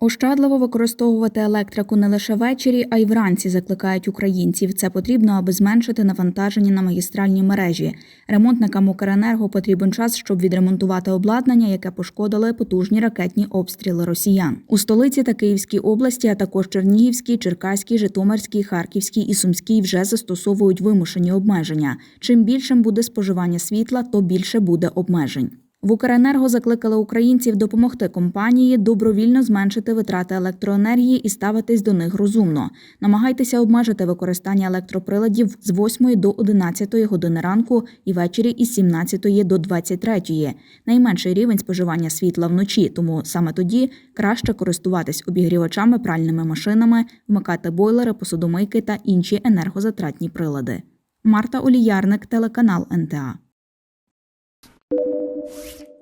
Ощадливо використовувати електрику не лише ввечері, а й вранці закликають українців. Це потрібно, аби зменшити навантаження на магістральні мережі. Ремонтникам Укренерго потрібен час, щоб відремонтувати обладнання, яке пошкодили потужні ракетні обстріли росіян. У столиці та Київській області, а також Чернігівській, Черкаській, Житомирській, Харківській і Сумській вже застосовують вимушені обмеження. Чим більшим буде споживання світла, то більше буде обмежень. В Укренерго закликали українців допомогти компанії добровільно зменшити витрати електроенергії і ставитись до них розумно. Намагайтеся обмежити використання електроприладів з 8 до 11 години ранку і ввечері із 17 до 23. Найменший рівень споживання світла вночі, тому саме тоді краще користуватись обігрівачами, пральними машинами, вмикати бойлери, посудомийки та інші енергозатратні прилади. Марта Оліярник, телеканал НТА. Thank you.